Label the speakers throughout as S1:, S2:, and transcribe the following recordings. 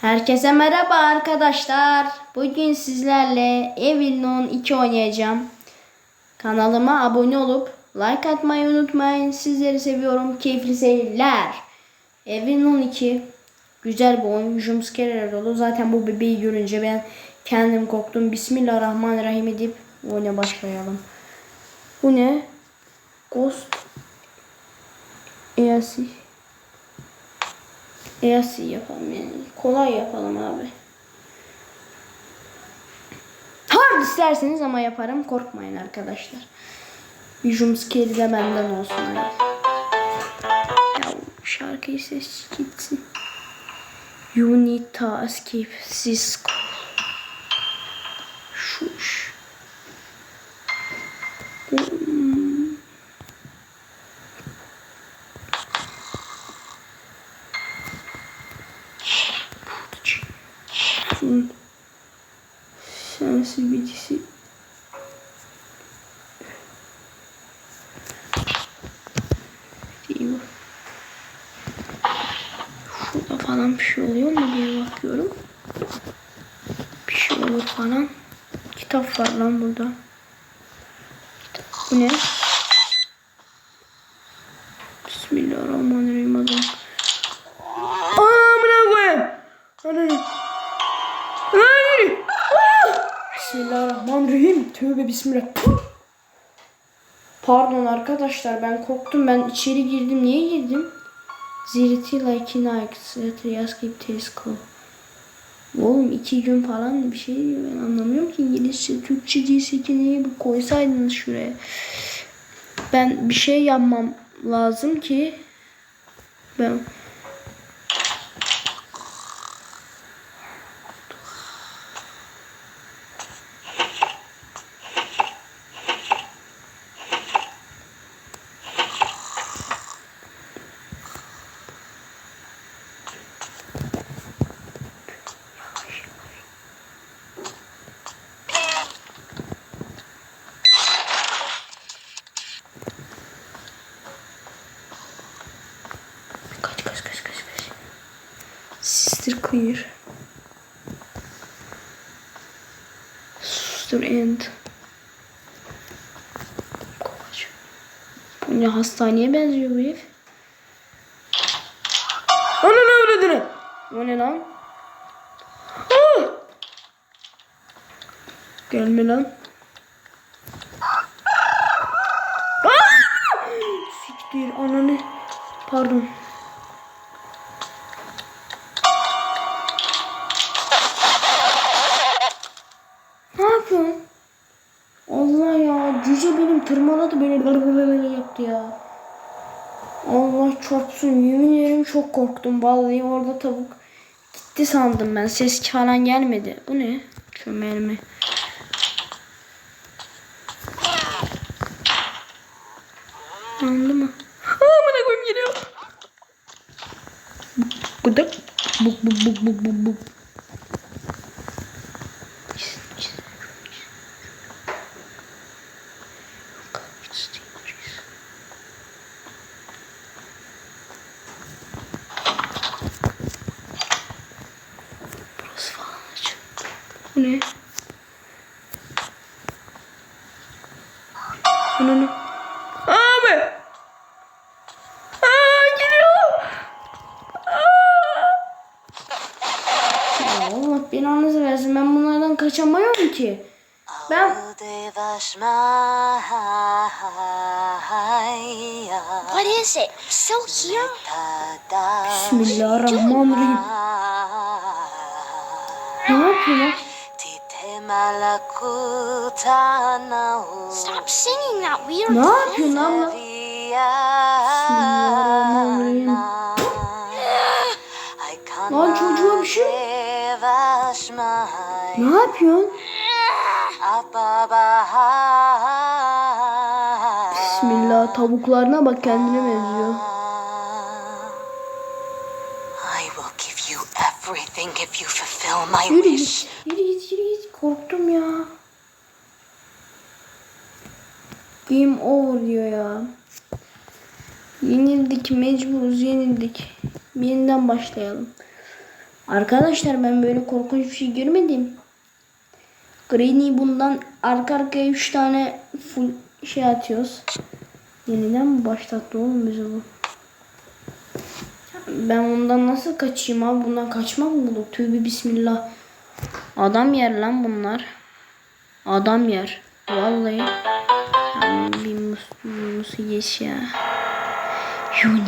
S1: Herkese merhaba arkadaşlar. Bugün sizlerle Evilnon 2 oynayacağım. Kanalıma abone olup like atmayı unutmayın. Sizleri seviyorum. Keyifli seyirler. Evilnon 2 güzel bir oyun. Jumpscare dolu. Zaten bu bebeği görünce ben kendim korktum. Bismillahirrahmanirrahim edip oyuna başlayalım. Bu ne? Ghost ESC ESC yapalım yani. Kolay yapalım abi. Hard isterseniz ama yaparım. Korkmayın arkadaşlar. Bir jumpscare de benden olsun. Hadi. Ya şarkıyı ses gitsin. You need to escape this school. Şuş. Hmm. Şunun sensibilitesi değil bu. Şurada falan bir şey oluyor mu diye bakıyorum. Bir şey olur falan. Kitap var lan burada. Bu ne? Bismillahirrahmanirrahim adam. Amına koyayım. Ananı. Ah! Bismillahirrahmanirrahim. Tövbe bismillah. Pardon arkadaşlar ben korktum. Ben içeri girdim. Niye girdim? Ziriti like Nikes. Escape Tesco. Oğlum iki gün falan bir şey. Ben anlamıyorum ki İngilizce. Türkçe değilse ki neyi bu koysaydınız şuraya. Ben bir şey yapmam lazım ki ben Clear. Sister End. Bu ne hastaneye benziyor bu ev. Ananı avradını. O ne lan? Ah! Gelme lan. Ah! Siktir ananı. Pardon. Tırmaladı beni böyle böyle yaptı ya. Allah çarpsın yemin ederim çok korktum vallahi orada tavuk gitti sandım ben ses falan gelmedi. Bu ne? Çömelme. Anladın mı? Aa bana koyayım geliyor. Bıdık. Buk buk buk buk buk buk. Burası falan açık. Bu ne? Ananı. Abi. Aa geliyor. Ya Allah belanızı versin. Ben bunlardan kaçamıyorum ki. Ben
S2: What is it? Still here?
S1: Bismillahirrahmanirrahim. Ne yapıyor?
S2: Stop singing that weird
S1: Ne
S2: song.
S1: yapıyorsun abla? Bismillahirrahmanirrahim. Lan çocuğa bir şey Ne yapıyorsun? Bismillah tavuklarına bak kendine benziyor.
S3: I will give you everything if you fulfill my
S1: Yürü
S3: wish.
S1: git, yürü git, yürü git. Korktum ya. Game over diyor ya. Yenildik, mecburuz yenildik. Yeniden başlayalım. Arkadaşlar ben böyle korkunç bir şey görmedim. Granny bundan arka arkaya 3 tane full şey atıyoruz. Yeniden mi başlattı oğlum bizi bu? Ben bundan nasıl kaçayım abi? Bundan kaçmak mı bulduk? Tövbe bismillah. Adam yer lan bunlar. Adam yer. Vallahi. Yani bir mus, musu geç ya. You need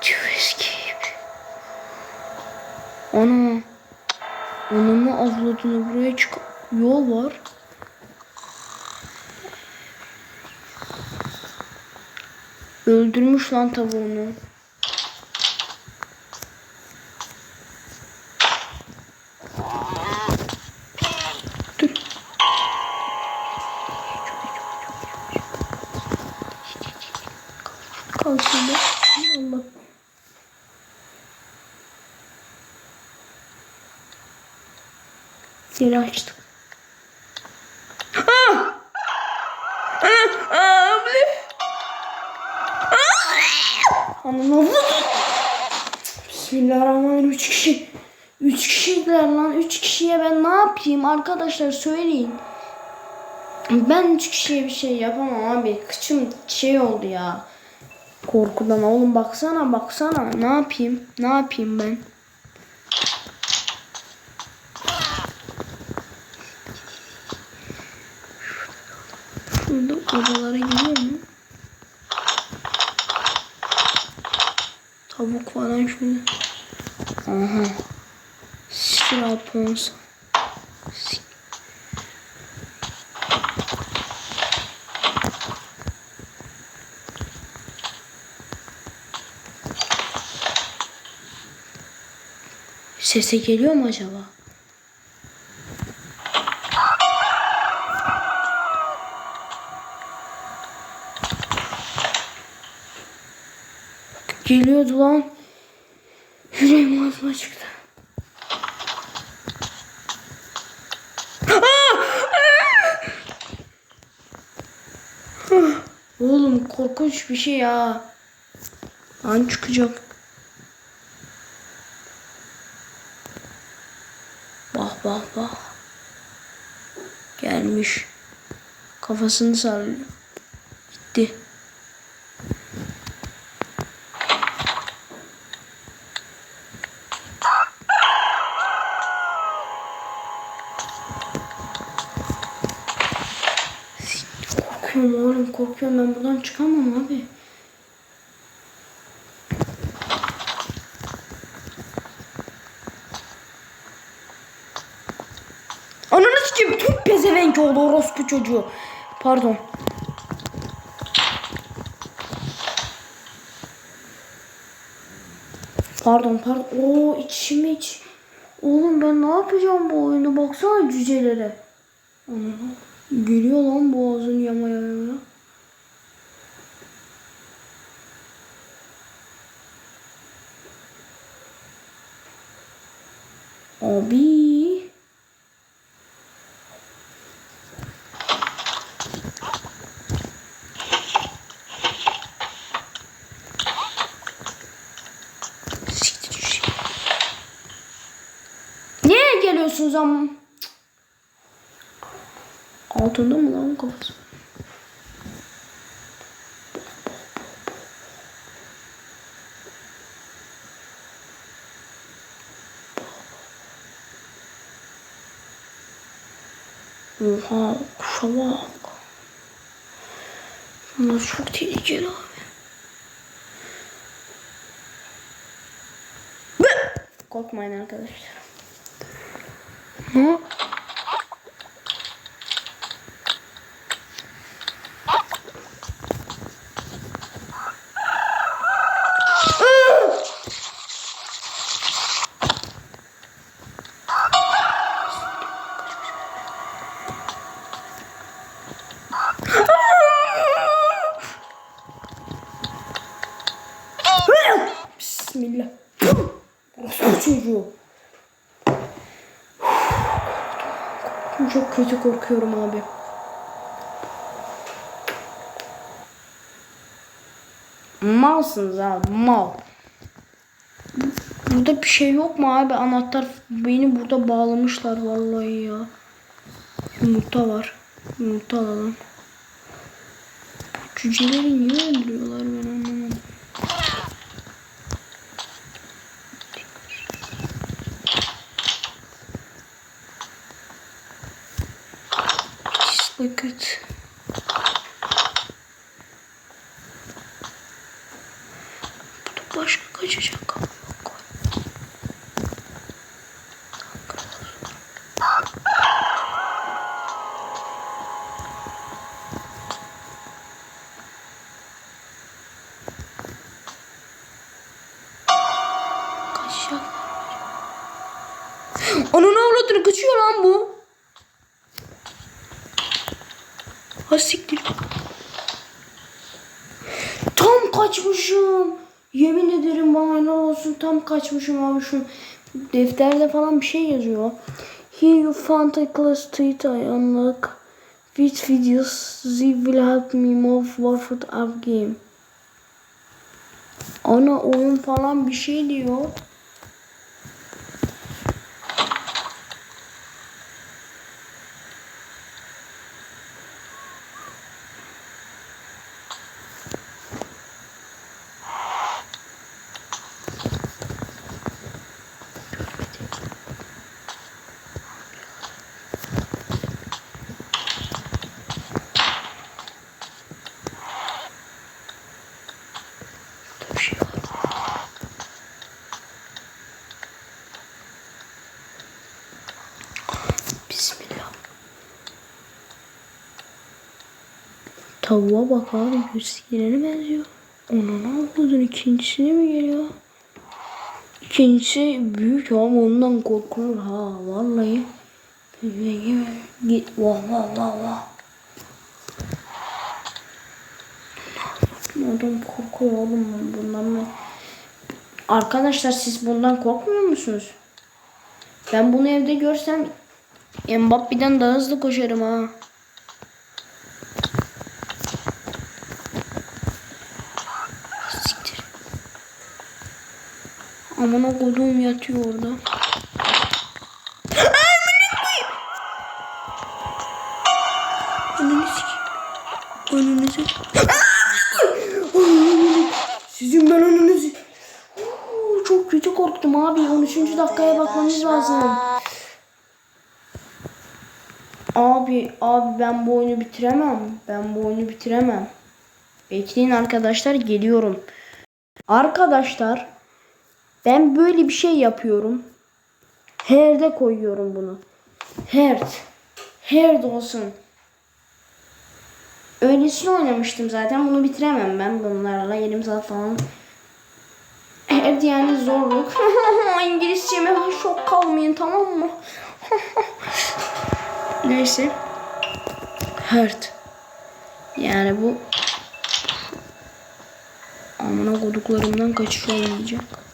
S1: to escape. Ana. Mu avladığını buraya çık yol var. Öldürmüş lan tavuğunu. Dur. Kalk şimdi. Allah. Yeri açtım. Ah! Ah! Ah! Anam avladı. Bismillahirrahmanirrahim. Üç kişi. Üç kişiydiler lan. Üç kişiye ben ne yapayım arkadaşlar söyleyin. Ben üç kişiye bir şey yapamam abi. Kıçım şey oldu ya. Korkudan oğlum baksana baksana. Ne yapayım? Ne yapayım ben? Şurada odalara gidiyor mu? Tavuk falan şurada. Aha. Strapons. Sese geliyor mu acaba? Geliyordu lan. Yüreğim ağzıma çıktı. Oğlum korkunç bir şey ya. An çıkacak. Bak bak bak. Gelmiş. Kafasını sallıyor. Gitti. Korkuyorum oğlum korkuyorum ben buradan çıkamam abi. Ananı sikeyim tüm pezevenk oldu orospu çocuğu. Pardon. Pardon pardon. Oo içim iç. Oğlum ben ne yapacağım bu oyunu baksana cücelere. Ana. Geliyor lan boğazın yama yama. Abi. Niye geliyorsunuz ama? Altında mı lan kafası? Oha kuşa bak. Bunlar çok tehlikeli abi. Korkmayın arkadaşlar. Ne? Bismillah. Orospu çocuğu. Çok kötü korkuyorum abi. Malsınız abi mal. Burada bir şey yok mu abi? Anahtar beni burada bağlamışlar vallahi ya. Yumurta var. Yumurta alalım. Cüceleri niye öldürüyorlar ben anlamadım. Just look at. Burada başka kaçacak kapı yok. Kaçacak. Ananı avradını kaçıyor lan bu. Ha siktir. Tam kaçmışım. Yemin ederim bana ne olsun tam kaçmışım şu defterde falan bir şey yazıyor. Here you found a class tweet I unlock. Which videos they will help me move forward our game. Ana oyun falan bir şey diyor. Tavuğa bak abi gösterine benziyor. Ona ne yapıyordun ikincisine mi geliyor? İkincisi büyük ama ondan korkulur ha vallahi. Git vah vah vah vah. Adam korkuyor oğlum bundan mı? Arkadaşlar siz bundan korkmuyor musunuz? Ben bunu evde görsem Mbappe'den daha hızlı koşarım ha. Amına koduğum yatıyor orada. Önünü. Önünüzü. Sizin ben önünüzü. Çok kötü korktum abi. 13. dakikaya bakmamız lazım. Abi abi ben bu oyunu bitiremem. Ben bu oyunu bitiremem. Bekleyin arkadaşlar geliyorum. Arkadaşlar ben böyle bir şey yapıyorum. Her'de koyuyorum bunu. Herd. Herd olsun. Öylesine oynamıştım zaten. Bunu bitiremem ben bunlarla. Yarım saat falan. Evet yani zorluk. İngilizceme şok kalmayın tamam mı? Neyse. Hurt. Yani bu amına koduklarımdan kaçış olmayacak.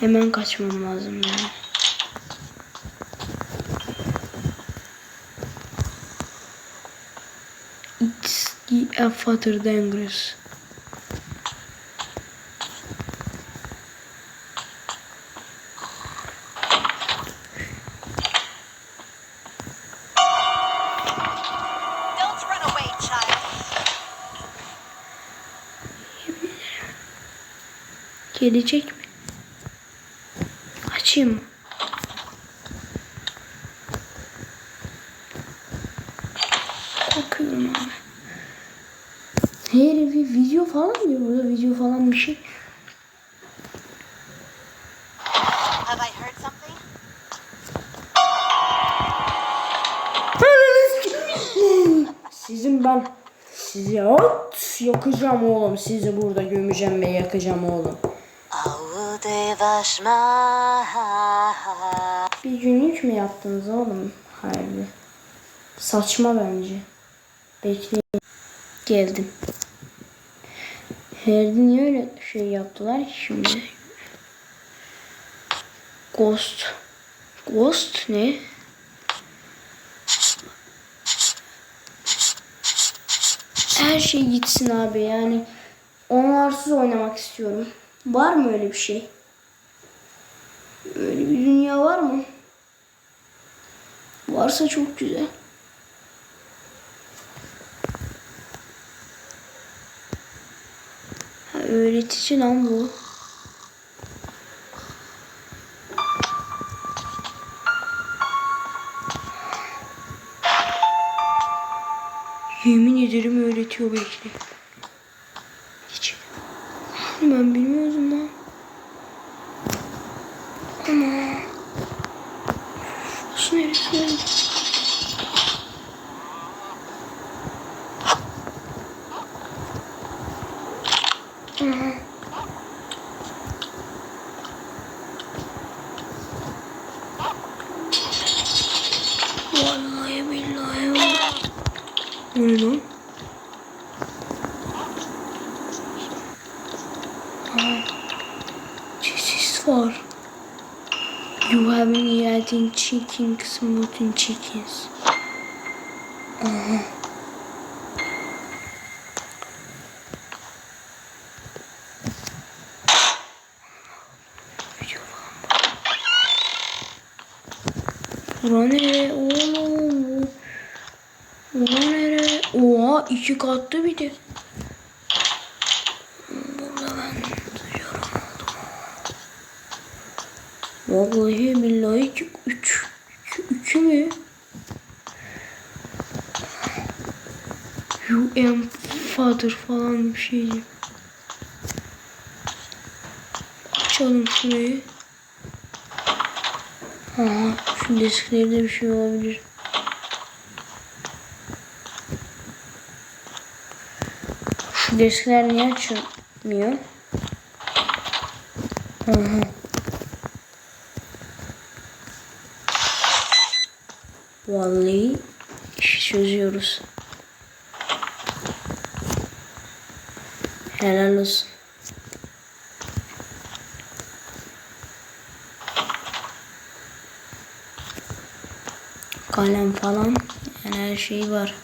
S1: Hemen kaçmam lazım yani. It's the Father Dangerous. Gelecek mı? Korkuyorum abi. Her bir video falan diyor burada video falan bir şey.
S3: Have I heard something?
S1: Sizin ben sizi at yakacağım oğlum. Sizi burada gömeceğim ve yakacağım oğlum. Bir günlük mü yaptınız oğlum? Harbi. Saçma bence. Bekleyin. Geldim. Herdi niye öyle şey yaptılar ki şimdi? Ghost. Ghost ne? Her şey gitsin abi yani. Onlarsız oynamak istiyorum. Var mı öyle bir şey? Öyle bir dünya var mı? Varsa çok güzel. Ha, öğretici lan bu. Yemin ederim öğretiyor belki. Hiç. Ben bilmiyordum lan. Ama. Şu neresi? Aha. Vallahi billahi. O ne lan? Cheese var. You have been eating chicken, smoothing chickens. Aha. Bura nere oğlum? Bura nere? Oha iki katlı bir de. Burada ben duyuyorum oldum. Vallahi billahi iki, üç, iki, üçü mü? You am father falan bir şey. Açalım şurayı. Aha şu desklerde bir şey olabilir. Şu deskler niye açılmıyor? Aha. Vallahi işi çözüyoruz. Helal olsun. Kalem falan yani her şey var.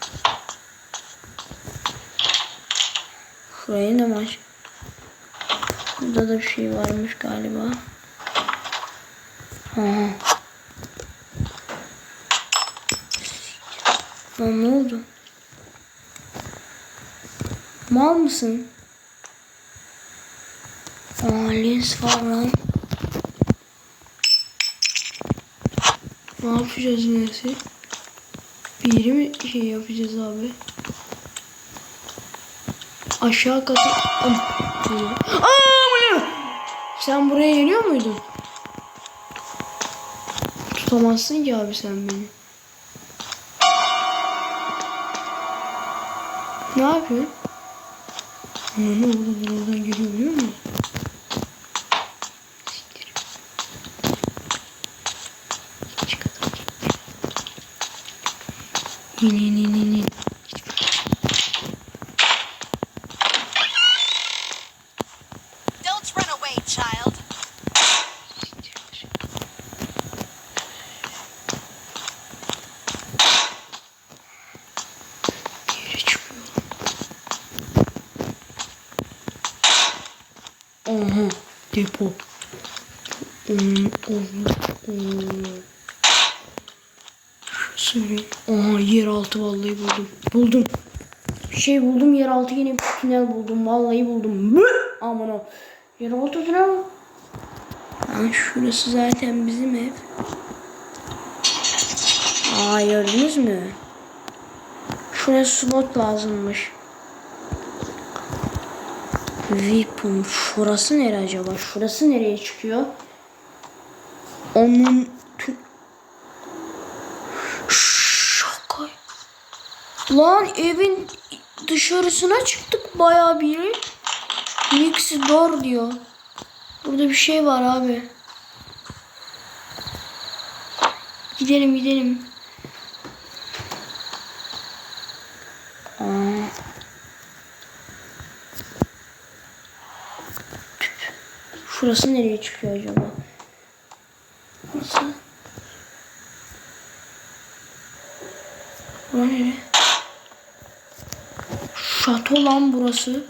S1: Şurayı da mı aç? Burada da bir şey varmış galiba. Aha. Lan ne oldu? Mal mısın? Aa lens var lan. Ne yapacağız neresi? Bir mi şey yapacağız abi? Aşağı katı... Aa? Sen buraya geliyor muydun? Tutamazsın ki abi sen beni. Ne yapıyorsun? Ana ne oldu? Buradan geliyor biliyor musun? Siktir. Hiç kadar. İn in in in in.
S3: Don't run away, child.
S1: Bir yere çıkıyor. Aha depo. Ne? Aha yeraltı vallahi buldum. Buldum. Şey buldum yeraltı yine bir tünel buldum. Vallahi buldum. Aman o. Yeraltı tünel mi? Ha, şurası zaten bizim ev. Aa gördünüz mü? Şuraya slot lazımmış. Weapon. Şurası nere acaba? Şurası nereye çıkıyor? Onun... Şaka. Lan evin dışarısına çıktık bayağı biri. Next door diyor. Burada bir şey var abi. Gidelim gidelim. Şurası nereye çıkıyor acaba? Nasıl? Bura nere? Şato lan burası.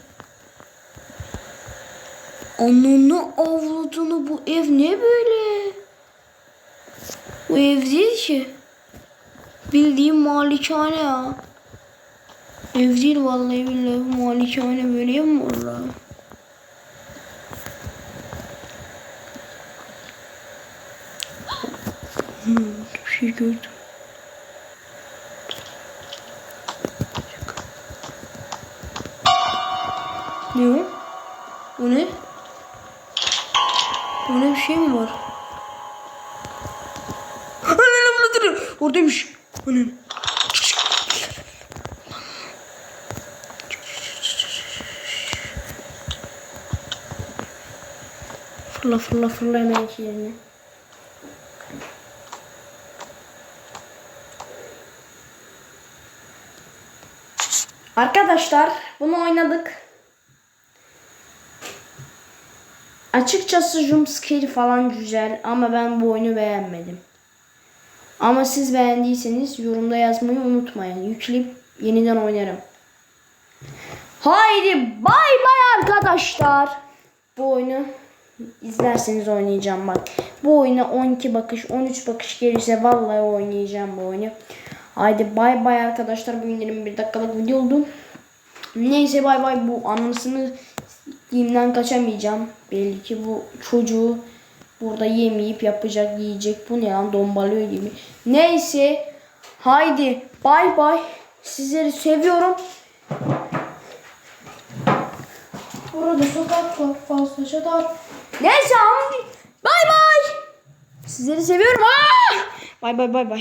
S1: Ananı avladığını bu ev ne böyle? Bu ev değil ki. Bildiğim malikane ya. Ev değil vallahi billahi malikane böyle mi olur abi? Hmm, bir şey gördüm. Ne o? O ne? O ne bir şey mi var? Anne bunu duruyor. Oradaymış. Anne. Fırla fırla fırla hemen yerine. Arkadaşlar bunu oynadık. Açıkçası jumpscare falan güzel ama ben bu oyunu beğenmedim. Ama siz beğendiyseniz yorumda yazmayı unutmayın. Yükleyip yeniden oynarım. Haydi bay bay arkadaşlar. Bu oyunu izlerseniz oynayacağım bak. Bu oyuna 12 bakış 13 bakış gelirse vallahi oynayacağım bu oyunu. Haydi bay bay arkadaşlar. Bu 21 dakikalık video oldu. Neyse bay bay bu anısını diyimden kaçamayacağım. Belli ki bu çocuğu burada yemeyip yapacak yiyecek. Bu ne lan dombalıyor gibi. Neyse haydi bay bay. Sizleri seviyorum. Burada sokak var fazlaca dar. Neyse bay bay. Sizleri seviyorum. Aa! Bay bay bay bay.